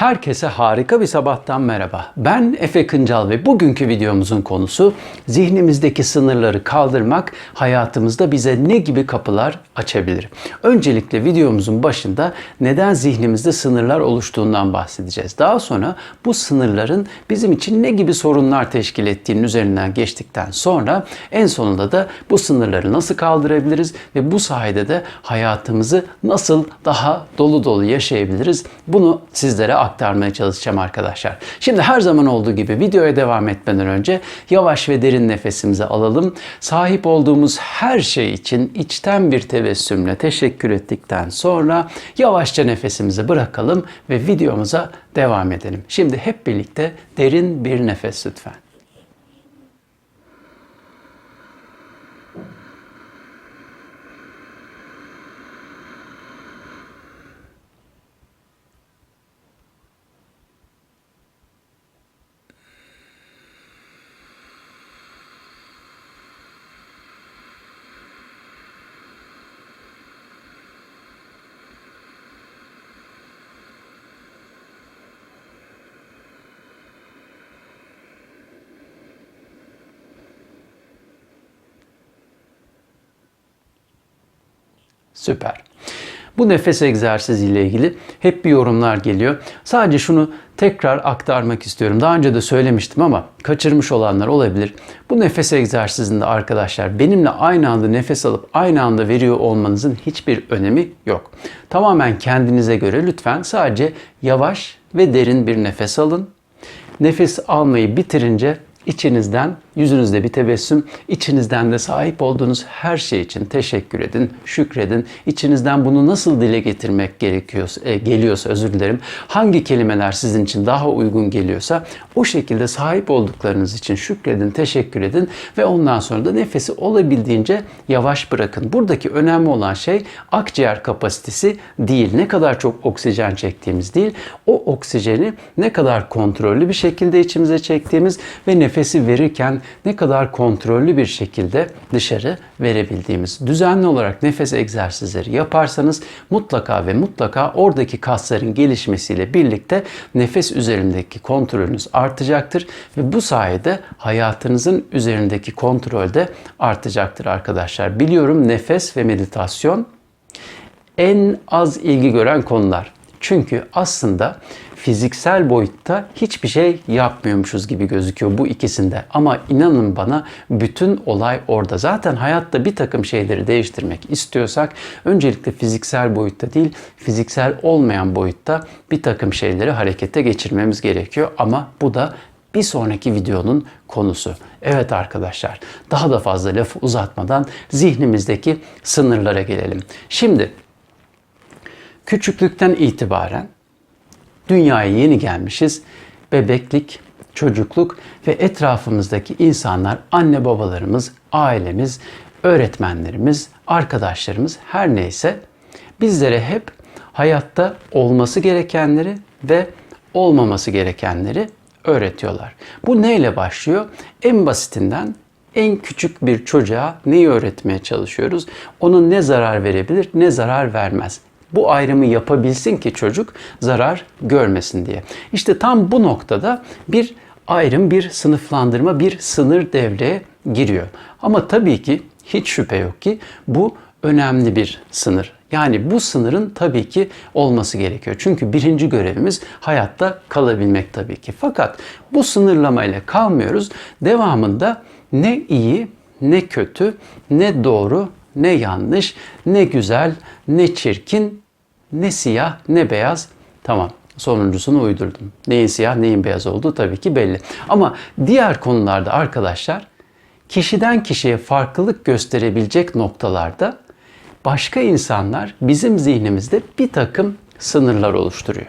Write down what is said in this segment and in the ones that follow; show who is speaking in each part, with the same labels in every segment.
Speaker 1: Herkese harika bir sabahtan merhaba. Ben Efe Kıncal ve bugünkü videomuzun konusu zihnimizdeki sınırları kaldırmak hayatımızda bize ne gibi kapılar açabilir? Öncelikle videomuzun başında neden zihnimizde sınırlar oluştuğundan bahsedeceğiz. Daha sonra bu sınırların bizim için ne gibi sorunlar teşkil ettiğinin üzerinden geçtikten sonra en sonunda da bu sınırları nasıl kaldırabiliriz ve bu sayede de hayatımızı nasıl daha dolu dolu yaşayabiliriz? Bunu sizlere aktarmaya çalışacağım arkadaşlar. Şimdi her zaman olduğu gibi videoya devam etmeden önce yavaş ve derin nefesimizi alalım. Sahip olduğumuz her şey için içten bir tebessümle teşekkür ettikten sonra yavaşça nefesimizi bırakalım ve videomuza devam edelim. Şimdi hep birlikte derin bir nefes lütfen. Süper. Bu nefes egzersiziyle ilgili hep bir yorumlar geliyor. Sadece şunu tekrar aktarmak istiyorum. Daha önce de söylemiştim ama kaçırmış olanlar olabilir. Bu nefes egzersizinde arkadaşlar benimle aynı anda nefes alıp aynı anda veriyor olmanızın hiçbir önemi yok. Tamamen kendinize göre lütfen sadece yavaş ve derin bir nefes alın. Nefes almayı bitirince İçinizden, yüzünüzde bir tebessüm, içinizden de sahip olduğunuz her şey için teşekkür edin, şükredin. İçinizden bunu nasıl dile getirmek gerekiyorsa, e, geliyorsa özür dilerim. Hangi kelimeler sizin için daha uygun geliyorsa o şekilde sahip olduklarınız için şükredin, teşekkür edin ve ondan sonra da nefesi olabildiğince yavaş bırakın. Buradaki önemli olan şey akciğer kapasitesi değil. Ne kadar çok oksijen çektiğimiz değil, o oksijeni ne kadar kontrollü bir şekilde içimize çektiğimiz ve nefes nefesi verirken ne kadar kontrollü bir şekilde dışarı verebildiğimiz. Düzenli olarak nefes egzersizleri yaparsanız mutlaka ve mutlaka oradaki kasların gelişmesiyle birlikte nefes üzerindeki kontrolünüz artacaktır ve bu sayede hayatınızın üzerindeki kontrol de artacaktır arkadaşlar. Biliyorum nefes ve meditasyon en az ilgi gören konular. Çünkü aslında fiziksel boyutta hiçbir şey yapmıyormuşuz gibi gözüküyor bu ikisinde. Ama inanın bana bütün olay orada. Zaten hayatta bir takım şeyleri değiştirmek istiyorsak öncelikle fiziksel boyutta değil fiziksel olmayan boyutta bir takım şeyleri harekete geçirmemiz gerekiyor. Ama bu da bir sonraki videonun konusu. Evet arkadaşlar daha da fazla lafı uzatmadan zihnimizdeki sınırlara gelelim. Şimdi küçüklükten itibaren Dünyaya yeni gelmişiz. Bebeklik, çocukluk ve etrafımızdaki insanlar, anne babalarımız, ailemiz, öğretmenlerimiz, arkadaşlarımız her neyse bizlere hep hayatta olması gerekenleri ve olmaması gerekenleri öğretiyorlar. Bu neyle başlıyor? En basitinden en küçük bir çocuğa neyi öğretmeye çalışıyoruz? Onun ne zarar verebilir, ne zarar vermez bu ayrımı yapabilsin ki çocuk zarar görmesin diye. İşte tam bu noktada bir ayrım, bir sınıflandırma, bir sınır devreye giriyor. Ama tabii ki hiç şüphe yok ki bu önemli bir sınır. Yani bu sınırın tabii ki olması gerekiyor. Çünkü birinci görevimiz hayatta kalabilmek tabii ki. Fakat bu sınırlamayla kalmıyoruz. Devamında ne iyi, ne kötü, ne doğru, ne yanlış, ne güzel, ne çirkin, ne siyah, ne beyaz. Tamam sonuncusunu uydurdum. Neyin siyah, neyin beyaz olduğu tabii ki belli. Ama diğer konularda arkadaşlar kişiden kişiye farklılık gösterebilecek noktalarda başka insanlar bizim zihnimizde bir takım sınırlar oluşturuyor.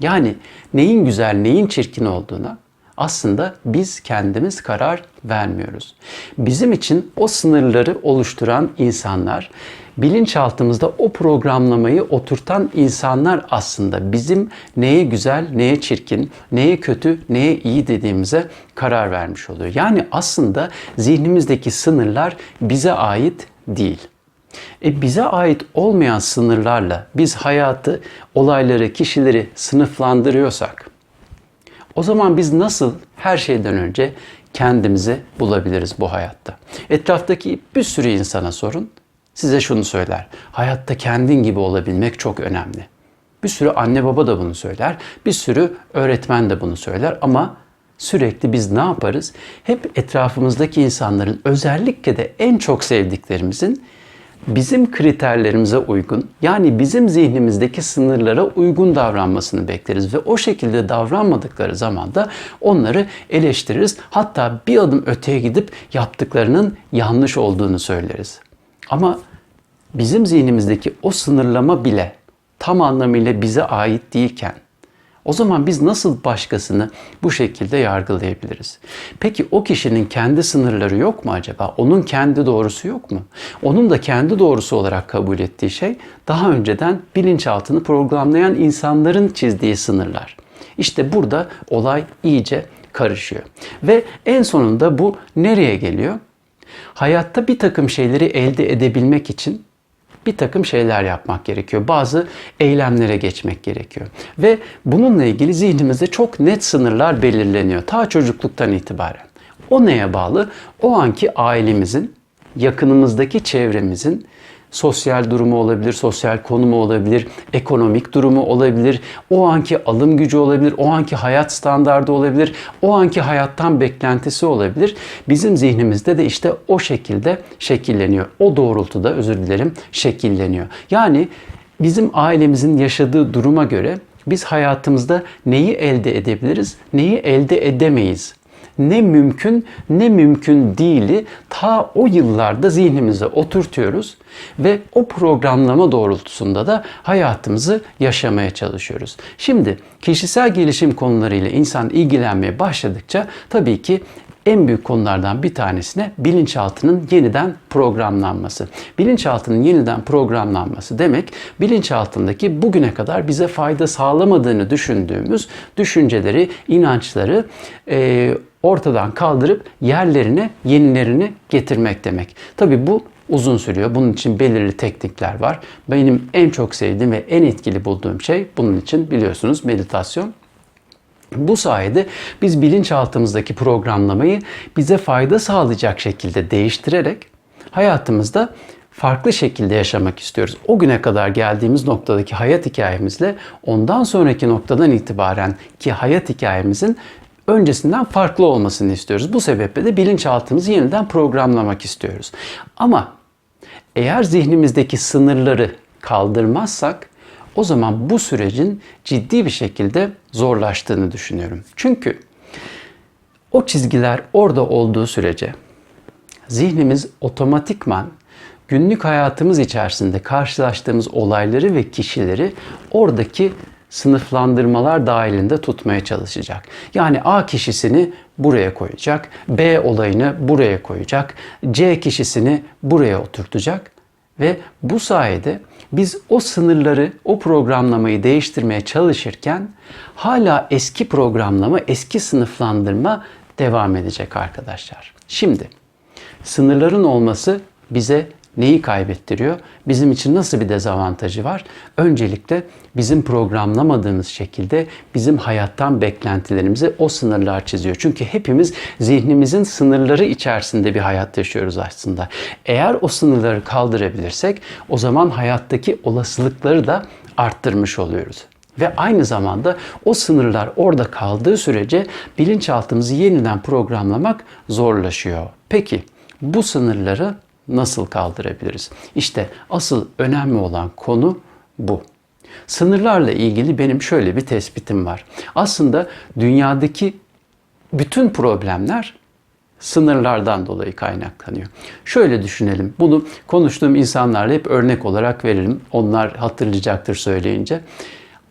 Speaker 1: Yani neyin güzel, neyin çirkin olduğuna aslında biz kendimiz karar vermiyoruz. Bizim için o sınırları oluşturan insanlar, bilinçaltımızda o programlamayı oturtan insanlar aslında bizim neye güzel, neye çirkin, neye kötü, neye iyi dediğimize karar vermiş oluyor. Yani aslında zihnimizdeki sınırlar bize ait değil. E bize ait olmayan sınırlarla biz hayatı, olayları, kişileri sınıflandırıyorsak o zaman biz nasıl her şeyden önce kendimizi bulabiliriz bu hayatta? Etraftaki bir sürü insana sorun. Size şunu söyler. Hayatta kendin gibi olabilmek çok önemli. Bir sürü anne baba da bunu söyler. Bir sürü öğretmen de bunu söyler ama sürekli biz ne yaparız? Hep etrafımızdaki insanların özellikle de en çok sevdiklerimizin bizim kriterlerimize uygun yani bizim zihnimizdeki sınırlara uygun davranmasını bekleriz ve o şekilde davranmadıkları zaman da onları eleştiririz. Hatta bir adım öteye gidip yaptıklarının yanlış olduğunu söyleriz. Ama bizim zihnimizdeki o sınırlama bile tam anlamıyla bize ait değilken o zaman biz nasıl başkasını bu şekilde yargılayabiliriz? Peki o kişinin kendi sınırları yok mu acaba? Onun kendi doğrusu yok mu? Onun da kendi doğrusu olarak kabul ettiği şey daha önceden bilinçaltını programlayan insanların çizdiği sınırlar. İşte burada olay iyice karışıyor. Ve en sonunda bu nereye geliyor? Hayatta bir takım şeyleri elde edebilmek için bir takım şeyler yapmak gerekiyor. Bazı eylemlere geçmek gerekiyor. Ve bununla ilgili zihnimizde çok net sınırlar belirleniyor. Ta çocukluktan itibaren. O neye bağlı? O anki ailemizin, yakınımızdaki çevremizin sosyal durumu olabilir, sosyal konumu olabilir, ekonomik durumu olabilir, o anki alım gücü olabilir, o anki hayat standardı olabilir, o anki hayattan beklentisi olabilir. Bizim zihnimizde de işte o şekilde şekilleniyor. O doğrultuda özür dilerim şekilleniyor. Yani bizim ailemizin yaşadığı duruma göre biz hayatımızda neyi elde edebiliriz, neyi elde edemeyiz ne mümkün ne mümkün değili ta o yıllarda zihnimize oturtuyoruz ve o programlama doğrultusunda da hayatımızı yaşamaya çalışıyoruz. Şimdi kişisel gelişim konularıyla insan ilgilenmeye başladıkça tabii ki en büyük konulardan bir tanesine bilinçaltının yeniden programlanması. Bilinçaltının yeniden programlanması demek bilinçaltındaki bugüne kadar bize fayda sağlamadığını düşündüğümüz düşünceleri, inançları e, ortadan kaldırıp yerlerine yenilerini getirmek demek. Tabi bu uzun sürüyor. Bunun için belirli teknikler var. Benim en çok sevdiğim ve en etkili bulduğum şey bunun için biliyorsunuz meditasyon. Bu sayede biz bilinçaltımızdaki programlamayı bize fayda sağlayacak şekilde değiştirerek hayatımızda farklı şekilde yaşamak istiyoruz. O güne kadar geldiğimiz noktadaki hayat hikayemizle ondan sonraki noktadan itibaren ki hayat hikayemizin öncesinden farklı olmasını istiyoruz. Bu sebeple de bilinçaltımızı yeniden programlamak istiyoruz. Ama eğer zihnimizdeki sınırları kaldırmazsak o zaman bu sürecin ciddi bir şekilde zorlaştığını düşünüyorum. Çünkü o çizgiler orada olduğu sürece zihnimiz otomatikman günlük hayatımız içerisinde karşılaştığımız olayları ve kişileri oradaki sınıflandırmalar dahilinde tutmaya çalışacak. Yani A kişisini buraya koyacak, B olayını buraya koyacak, C kişisini buraya oturtacak ve bu sayede biz o sınırları, o programlamayı değiştirmeye çalışırken hala eski programlama, eski sınıflandırma devam edecek arkadaşlar. Şimdi sınırların olması bize neyi kaybettiriyor? Bizim için nasıl bir dezavantajı var? Öncelikle bizim programlamadığımız şekilde bizim hayattan beklentilerimizi o sınırlar çiziyor. Çünkü hepimiz zihnimizin sınırları içerisinde bir hayat yaşıyoruz aslında. Eğer o sınırları kaldırabilirsek o zaman hayattaki olasılıkları da arttırmış oluyoruz. Ve aynı zamanda o sınırlar orada kaldığı sürece bilinçaltımızı yeniden programlamak zorlaşıyor. Peki bu sınırları nasıl kaldırabiliriz? İşte asıl önemli olan konu bu. Sınırlarla ilgili benim şöyle bir tespitim var. Aslında dünyadaki bütün problemler sınırlardan dolayı kaynaklanıyor. Şöyle düşünelim. Bunu konuştuğum insanlarla hep örnek olarak verelim. Onlar hatırlayacaktır söyleyince.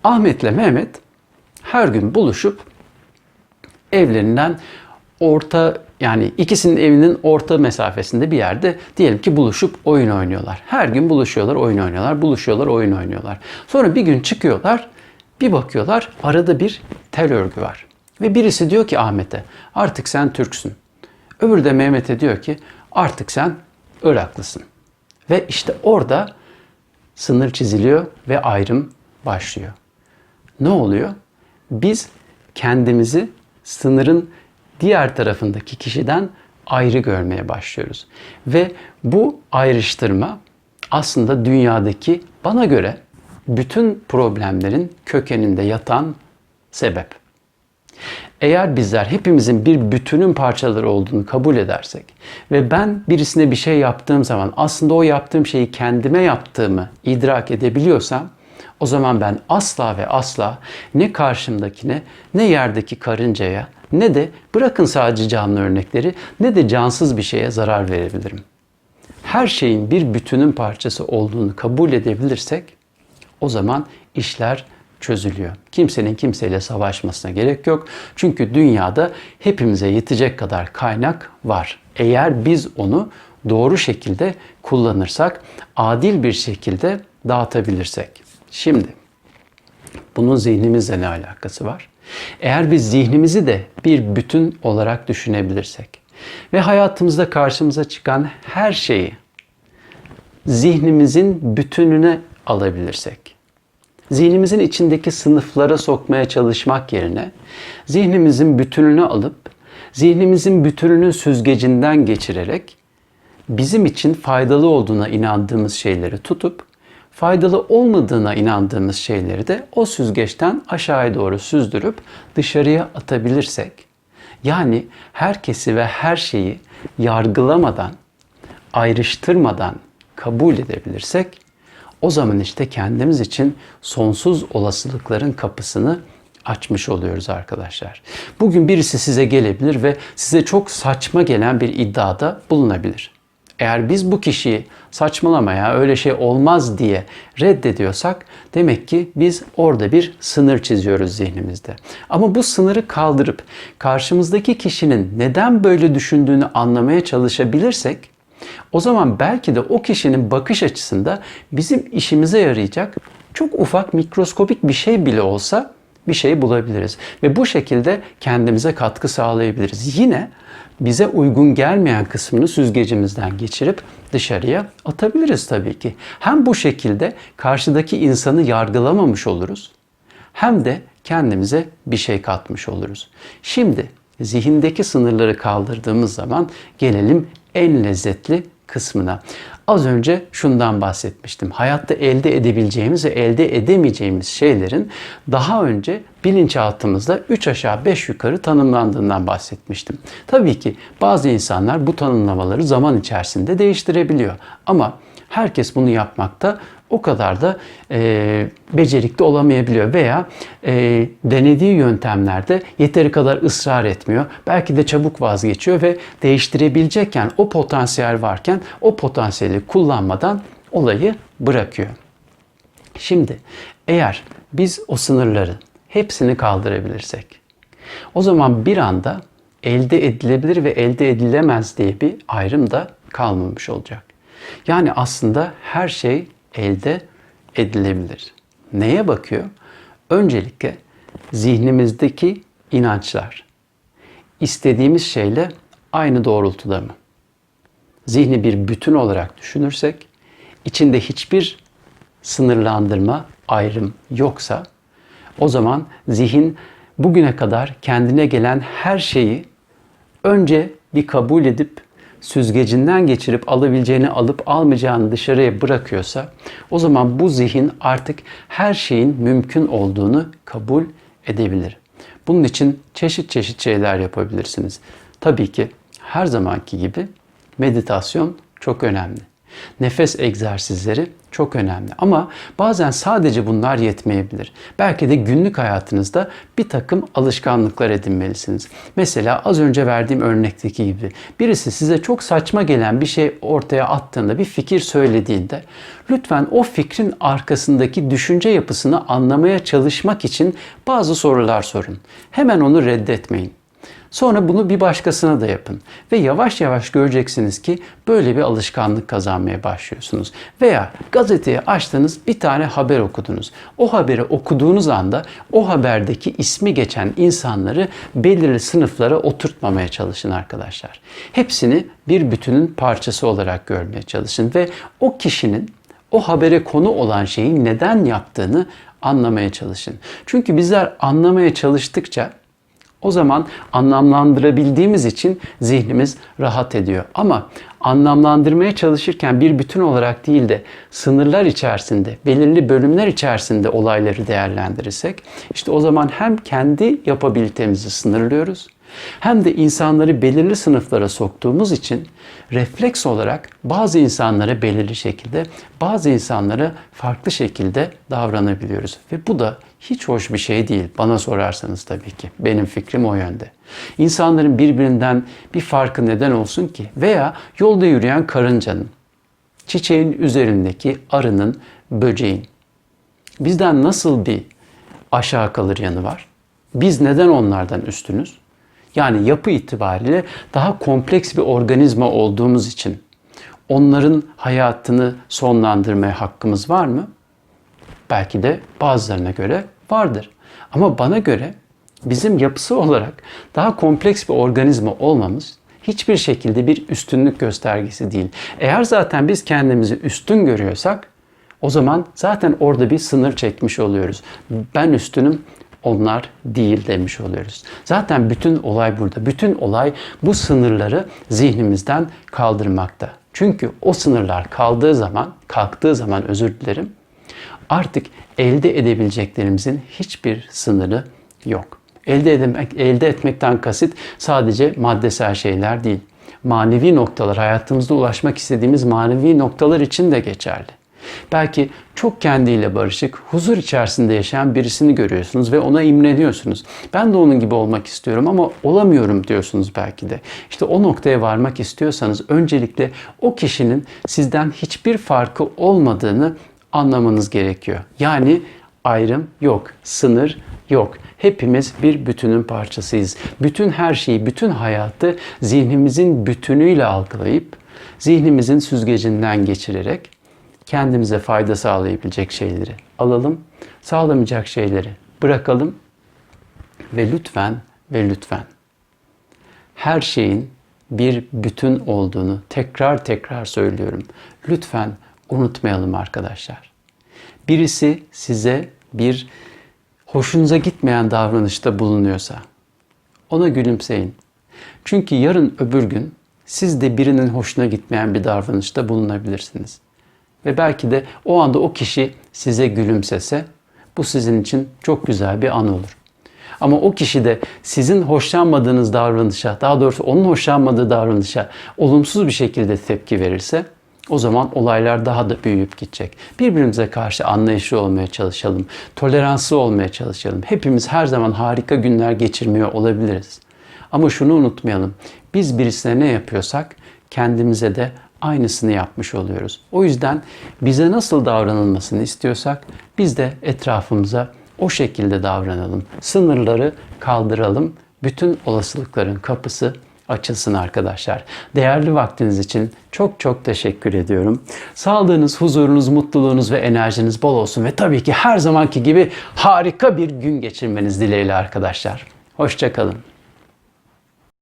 Speaker 1: Ahmet'le Mehmet her gün buluşup evlerinden orta yani ikisinin evinin orta mesafesinde bir yerde diyelim ki buluşup oyun oynuyorlar. Her gün buluşuyorlar, oyun oynuyorlar, buluşuyorlar, oyun oynuyorlar. Sonra bir gün çıkıyorlar, bir bakıyorlar arada bir tel örgü var. Ve birisi diyor ki Ahmet'e artık sen Türksün. Öbürü de Mehmet'e diyor ki artık sen Iraklısın. Ve işte orada sınır çiziliyor ve ayrım başlıyor. Ne oluyor? Biz kendimizi sınırın diğer tarafındaki kişiden ayrı görmeye başlıyoruz. Ve bu ayrıştırma aslında dünyadaki bana göre bütün problemlerin kökeninde yatan sebep. Eğer bizler hepimizin bir bütünün parçaları olduğunu kabul edersek ve ben birisine bir şey yaptığım zaman aslında o yaptığım şeyi kendime yaptığımı idrak edebiliyorsam o zaman ben asla ve asla ne karşımdakine ne yerdeki karıncaya ne de bırakın sadece canlı örnekleri ne de cansız bir şeye zarar verebilirim. Her şeyin bir bütünün parçası olduğunu kabul edebilirsek o zaman işler çözülüyor. Kimsenin kimseyle savaşmasına gerek yok. Çünkü dünyada hepimize yetecek kadar kaynak var. Eğer biz onu doğru şekilde kullanırsak, adil bir şekilde dağıtabilirsek. Şimdi bunun zihnimizle ne alakası var? Eğer biz zihnimizi de bir bütün olarak düşünebilirsek ve hayatımızda karşımıza çıkan her şeyi zihnimizin bütününe alabilirsek, zihnimizin içindeki sınıflara sokmaya çalışmak yerine zihnimizin bütününü alıp zihnimizin bütününün süzgecinden geçirerek bizim için faydalı olduğuna inandığımız şeyleri tutup faydalı olmadığına inandığımız şeyleri de o süzgeçten aşağıya doğru süzdürüp dışarıya atabilirsek yani herkesi ve her şeyi yargılamadan, ayrıştırmadan kabul edebilirsek o zaman işte kendimiz için sonsuz olasılıkların kapısını açmış oluyoruz arkadaşlar. Bugün birisi size gelebilir ve size çok saçma gelen bir iddiada bulunabilir. Eğer biz bu kişiyi saçmalama ya öyle şey olmaz diye reddediyorsak demek ki biz orada bir sınır çiziyoruz zihnimizde. Ama bu sınırı kaldırıp karşımızdaki kişinin neden böyle düşündüğünü anlamaya çalışabilirsek o zaman belki de o kişinin bakış açısında bizim işimize yarayacak çok ufak mikroskopik bir şey bile olsa bir şey bulabiliriz. Ve bu şekilde kendimize katkı sağlayabiliriz. Yine bize uygun gelmeyen kısmını süzgecimizden geçirip dışarıya atabiliriz tabii ki. Hem bu şekilde karşıdaki insanı yargılamamış oluruz hem de kendimize bir şey katmış oluruz. Şimdi zihindeki sınırları kaldırdığımız zaman gelelim en lezzetli kısmına. Az önce şundan bahsetmiştim. Hayatta elde edebileceğimiz ve elde edemeyeceğimiz şeylerin daha önce bilinçaltımızda 3 aşağı 5 yukarı tanımlandığından bahsetmiştim. Tabii ki bazı insanlar bu tanımlamaları zaman içerisinde değiştirebiliyor. Ama herkes bunu yapmakta o kadar da e, becerikli olamayabiliyor veya e, denediği yöntemlerde yeteri kadar ısrar etmiyor. Belki de çabuk vazgeçiyor ve değiştirebilecekken o potansiyel varken o potansiyeli kullanmadan olayı bırakıyor. Şimdi eğer biz o sınırları hepsini kaldırabilirsek o zaman bir anda elde edilebilir ve elde edilemez diye bir ayrım da kalmamış olacak. Yani aslında her şey elde edilebilir. Neye bakıyor? Öncelikle zihnimizdeki inançlar istediğimiz şeyle aynı doğrultuda mı? Zihni bir bütün olarak düşünürsek içinde hiçbir sınırlandırma, ayrım yoksa o zaman zihin bugüne kadar kendine gelen her şeyi önce bir kabul edip süzgecinden geçirip alabileceğini alıp almayacağını dışarıya bırakıyorsa o zaman bu zihin artık her şeyin mümkün olduğunu kabul edebilir. Bunun için çeşit çeşit şeyler yapabilirsiniz. Tabii ki her zamanki gibi meditasyon çok önemli. Nefes egzersizleri çok önemli. Ama bazen sadece bunlar yetmeyebilir. Belki de günlük hayatınızda bir takım alışkanlıklar edinmelisiniz. Mesela az önce verdiğim örnekteki gibi birisi size çok saçma gelen bir şey ortaya attığında, bir fikir söylediğinde lütfen o fikrin arkasındaki düşünce yapısını anlamaya çalışmak için bazı sorular sorun. Hemen onu reddetmeyin. Sonra bunu bir başkasına da yapın. Ve yavaş yavaş göreceksiniz ki böyle bir alışkanlık kazanmaya başlıyorsunuz. Veya gazeteyi açtınız bir tane haber okudunuz. O haberi okuduğunuz anda o haberdeki ismi geçen insanları belirli sınıflara oturtmamaya çalışın arkadaşlar. Hepsini bir bütünün parçası olarak görmeye çalışın ve o kişinin o habere konu olan şeyi neden yaptığını anlamaya çalışın. Çünkü bizler anlamaya çalıştıkça o zaman anlamlandırabildiğimiz için zihnimiz rahat ediyor. Ama anlamlandırmaya çalışırken bir bütün olarak değil de sınırlar içerisinde, belirli bölümler içerisinde olayları değerlendirirsek işte o zaman hem kendi yapabilitemizi sınırlıyoruz hem de insanları belirli sınıflara soktuğumuz için refleks olarak bazı insanlara belirli şekilde, bazı insanlara farklı şekilde davranabiliyoruz. Ve bu da hiç hoş bir şey değil bana sorarsanız tabii ki. Benim fikrim o yönde. İnsanların birbirinden bir farkı neden olsun ki? Veya yolda yürüyen karıncanın, çiçeğin üzerindeki arının, böceğin bizden nasıl bir aşağı kalır yanı var? Biz neden onlardan üstünüz? Yani yapı itibariyle daha kompleks bir organizma olduğumuz için onların hayatını sonlandırmaya hakkımız var mı? Belki de bazılarına göre vardır. Ama bana göre bizim yapısı olarak daha kompleks bir organizma olmamız hiçbir şekilde bir üstünlük göstergesi değil. Eğer zaten biz kendimizi üstün görüyorsak o zaman zaten orada bir sınır çekmiş oluyoruz. Ben üstünüm, onlar değil demiş oluyoruz. Zaten bütün olay burada. Bütün olay bu sınırları zihnimizden kaldırmakta. Çünkü o sınırlar kaldığı zaman, kalktığı zaman özür dilerim, artık elde edebileceklerimizin hiçbir sınırı yok. Elde etmek, elde etmekten kasıt sadece maddesel şeyler değil. Manevi noktalar, hayatımızda ulaşmak istediğimiz manevi noktalar için de geçerli. Belki çok kendiyle barışık, huzur içerisinde yaşayan birisini görüyorsunuz ve ona imreniyorsunuz. Ben de onun gibi olmak istiyorum ama olamıyorum diyorsunuz belki de. İşte o noktaya varmak istiyorsanız öncelikle o kişinin sizden hiçbir farkı olmadığını anlamanız gerekiyor. Yani ayrım yok, sınır yok. Hepimiz bir bütünün parçasıyız. Bütün her şeyi, bütün hayatı zihnimizin bütünüyle algılayıp zihnimizin süzgecinden geçirerek kendimize fayda sağlayabilecek şeyleri alalım, sağlamayacak şeyleri bırakalım ve lütfen ve lütfen her şeyin bir bütün olduğunu tekrar tekrar söylüyorum. Lütfen unutmayalım arkadaşlar. Birisi size bir hoşunuza gitmeyen davranışta bulunuyorsa ona gülümseyin. Çünkü yarın öbür gün siz de birinin hoşuna gitmeyen bir davranışta bulunabilirsiniz. Ve belki de o anda o kişi size gülümsese bu sizin için çok güzel bir an olur. Ama o kişi de sizin hoşlanmadığınız davranışa, daha doğrusu onun hoşlanmadığı davranışa olumsuz bir şekilde tepki verirse o zaman olaylar daha da büyüyüp gidecek. Birbirimize karşı anlayışlı olmaya çalışalım, toleranslı olmaya çalışalım. Hepimiz her zaman harika günler geçirmiyor olabiliriz. Ama şunu unutmayalım. Biz birisine ne yapıyorsak kendimize de aynısını yapmış oluyoruz. O yüzden bize nasıl davranılmasını istiyorsak biz de etrafımıza o şekilde davranalım. Sınırları kaldıralım. Bütün olasılıkların kapısı açılsın arkadaşlar. Değerli vaktiniz için çok çok teşekkür ediyorum. Sağlığınız, huzurunuz, mutluluğunuz ve enerjiniz bol olsun ve tabii ki her zamanki gibi harika bir gün geçirmeniz dileğiyle arkadaşlar. Hoşçakalın.